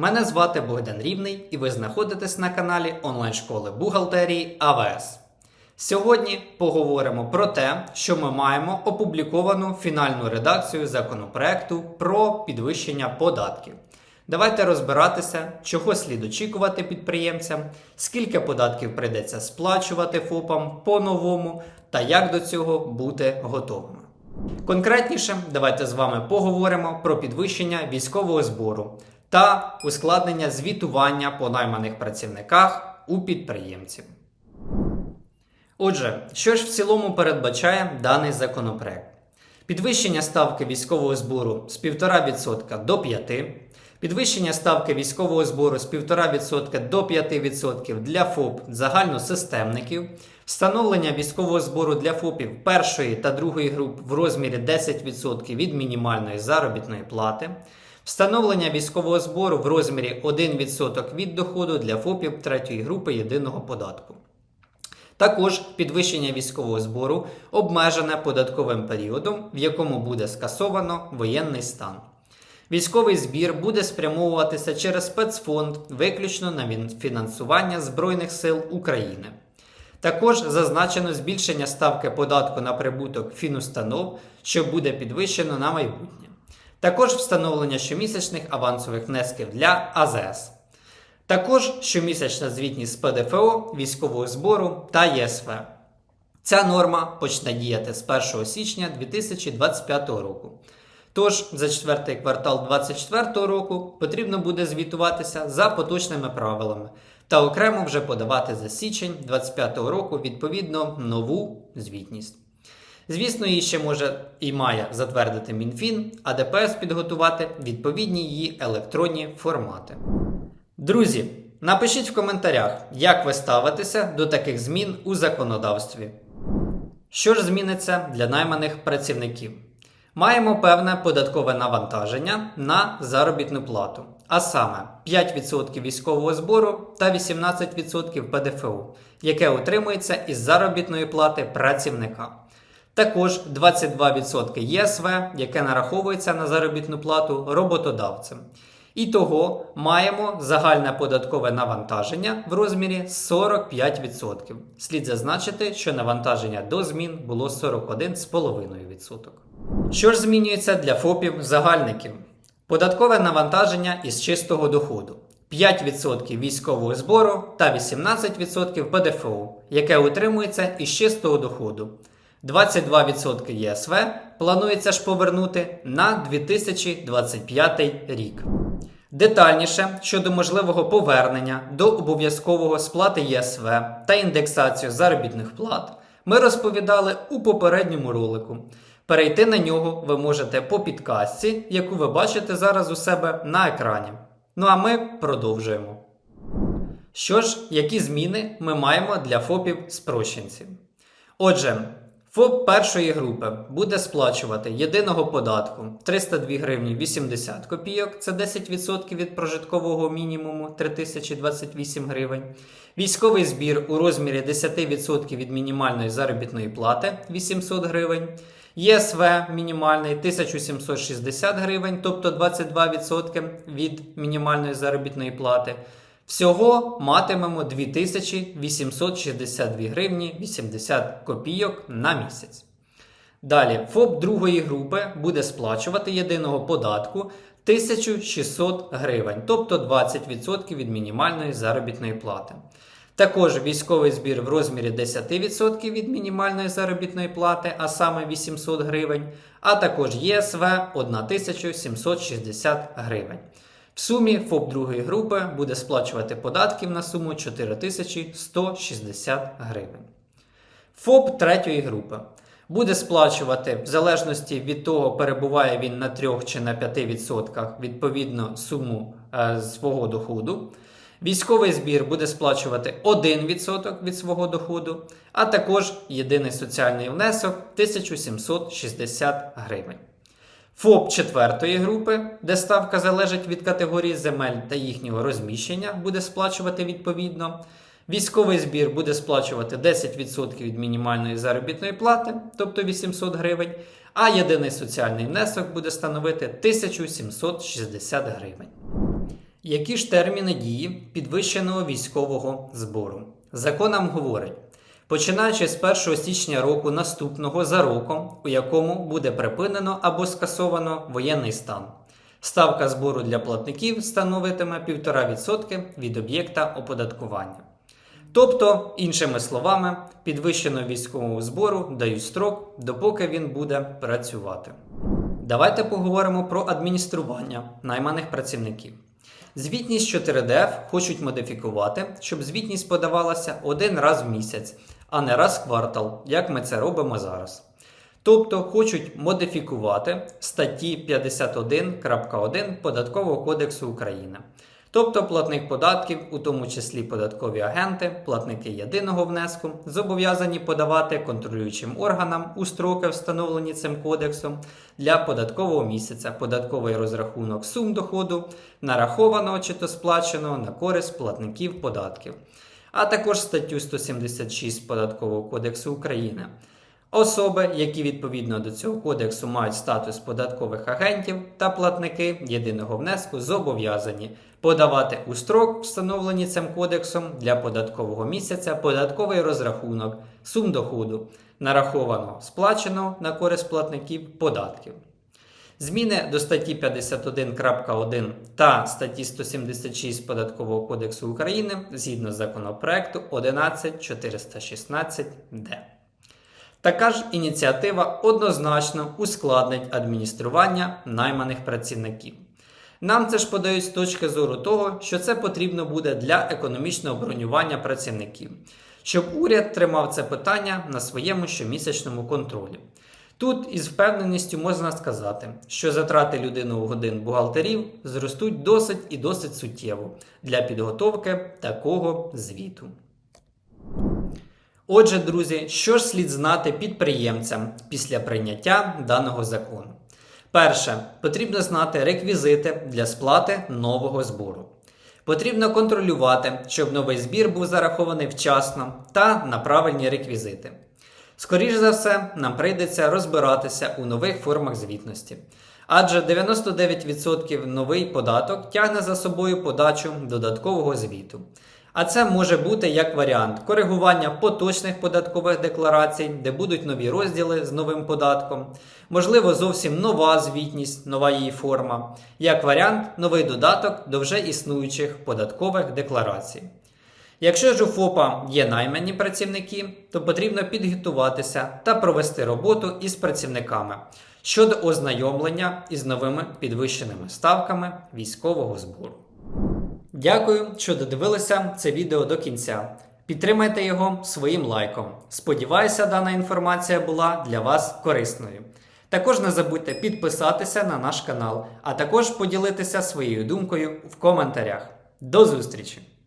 Мене звати Богдан Рівний, і ви знаходитесь на каналі онлайн-школи бухгалтерії АВС. Сьогодні поговоримо про те, що ми маємо опубліковану фінальну редакцію законопроекту про підвищення податків. Давайте розбиратися, чого слід очікувати підприємцям, скільки податків прийдеться сплачувати ФОПам по-новому та як до цього бути готовими. Конкретніше, давайте з вами поговоримо про підвищення військового збору та ускладнення звітування по найманих працівниках у підприємців. Отже, що ж в цілому передбачає даний законопроект? Підвищення ставки військового збору з 1,5% до 5%, підвищення ставки військового збору з 1,5% до 5% для ФОП загальносистемників, встановлення військового збору для ФОПів першої та другої груп в розмірі 10% від мінімальної заробітної плати, встановлення військового збору в розмірі 1% від доходу для ФОПів третьої групи єдиного податку. Також підвищення військового збору обмежене податковим періодом, в якому буде скасовано воєнний стан. Військовий збір буде спрямовуватися через спецфонд виключно на фінансування Збройних сил України. Також зазначено збільшення ставки податку на прибуток фінустанов, що буде підвищено на майбутнє. Також встановлення щомісячних авансових внесків для АЗС. Також щомісячна звітність з ПДФО, військового збору та ЄСВ. Ця норма почне діяти з 1 січня 2025 року. Тож за четвертий квартал 2024 року потрібно буде звітуватися за поточними правилами та окремо вже подавати за січень 2025 року відповідно нову звітність. Звісно, її ще може і має затвердити Мінфін, а ДПС підготувати відповідні її електронні формати. Друзі, напишіть в коментарях, як ви ставитеся до таких змін у законодавстві. Що ж зміниться для найманих працівників? Маємо певне податкове навантаження на заробітну плату, а саме 5% військового збору та 18% ПДФО, яке утримується із заробітної плати працівника. Також 22% ЄСВ, яке нараховується на заробітну плату роботодавцем. І того маємо загальне податкове навантаження в розмірі 45%. Слід зазначити, що навантаження до змін було 41,5%. Що ж змінюється для ФОПів загальників? Податкове навантаження із чистого доходу. 5% військового збору та 18% ПДФО, яке утримується із чистого доходу. 22% ЄСВ планується ж повернути на 2025 рік. Детальніше щодо можливого повернення до обов'язкового сплати ЄСВ та індексацію заробітних плат ми розповідали у попередньому ролику. Перейти на нього ви можете по підказці, яку ви бачите зараз у себе на екрані. Ну а ми продовжуємо. Що ж, які зміни ми маємо для ФОПів спрощенців? Отже, ФОП першої групи буде сплачувати єдиного податку 302 гривні 80 копійок, це 10% від прожиткового мінімуму 3028 гривень. Військовий збір у розмірі 10% від мінімальної заробітної плати 800 гривень. ЄСВ мінімальний 1760 гривень, тобто 22% від мінімальної заробітної плати. Всього матимемо 2862 гривні 80 копійок на місяць. Далі, ФОП другої групи буде сплачувати єдиного податку 1600 гривень, тобто 20% від мінімальної заробітної плати. Також військовий збір в розмірі 10% від мінімальної заробітної плати, а саме 800 гривень, а також ЄСВ 1760 гривень. В сумі ФОП другої групи буде сплачувати податків на суму 4160 гривень. ФОП третьої групи буде сплачувати в залежності від того, перебуває він на 3 чи на 5% відповідно суму е, свого доходу. Військовий збір буде сплачувати 1% від свого доходу, а також єдиний соціальний внесок 1760 гривень. ФОП четвертої групи, де ставка залежить від категорії земель та їхнього розміщення, буде сплачувати відповідно. Військовий збір буде сплачувати 10% від мінімальної заробітної плати, тобто 800 гривень, а єдиний соціальний внесок буде становити 1760 гривень. Які ж терміни дії підвищеного військового збору? Закон говорить, починаючи з 1 січня року наступного за роком, у якому буде припинено або скасовано воєнний стан. Ставка збору для платників становитиме 1,5% від об'єкта оподаткування. Тобто, іншими словами, підвищеного військового збору дають строк, допоки він буде працювати. Давайте поговоримо про адміністрування найманих працівників. Звітність 4DF хочуть модифікувати, щоб звітність подавалася один раз в місяць, а не раз в квартал, як ми це робимо зараз. Тобто хочуть модифікувати статті 51.1 Податкового кодексу України. Тобто платник податків, у тому числі податкові агенти, платники єдиного внеску, зобов'язані подавати контролюючим органам у строки, встановлені цим кодексом, для податкового місяця податковий розрахунок сум доходу, нарахованого чи то сплаченого на користь платників податків, а також статтю 176 Податкового кодексу України. Особи, які відповідно до цього кодексу мають статус податкових агентів та платники єдиного внеску, зобов'язані подавати у строк, встановлені цим кодексом для податкового місяця, податковий розрахунок, сум доходу, нарахованого сплаченого на користь платників податків. Зміни до статті 51.1 та статті 176 Податкового кодексу України згідно законопроекту 11416-д. Така ж ініціатива однозначно ускладнить адміністрування найманих працівників. Нам це ж подають з точки зору того, що це потрібно буде для економічного бронювання працівників, щоб уряд тримав це питання на своєму щомісячному контролі. Тут із впевненістю можна сказати, що затрати людинових годин бухгалтерів зростуть досить і досить суттєво для підготовки такого звіту. Отже, друзі, що ж слід знати підприємцям після прийняття даного закону? Перше, потрібно знати реквізити для сплати нового збору. Потрібно контролювати, щоб новий збір був зарахований вчасно та на правильні реквізити. Скоріше за все, нам прийдеться розбиратися у нових формах звітності. Адже 99% новий податок тягне за собою подачу додаткового звіту. А це може бути як варіант коригування поточних податкових декларацій, де будуть нові розділи з новим податком, можливо, зовсім нова звітність, нова її форма, як варіант новий додаток до вже існуючих податкових декларацій. Якщо ж у ФОПа є наймані працівники, то потрібно підготуватися та провести роботу із працівниками щодо ознайомлення із новими підвищеними ставками військового збору. Дякую, що додивилися це відео до кінця. Підтримайте його своїм лайком. Сподіваюся, дана інформація була для вас корисною. Також не забудьте підписатися на наш канал, а також поділитися своєю думкою в коментарях. До зустрічі!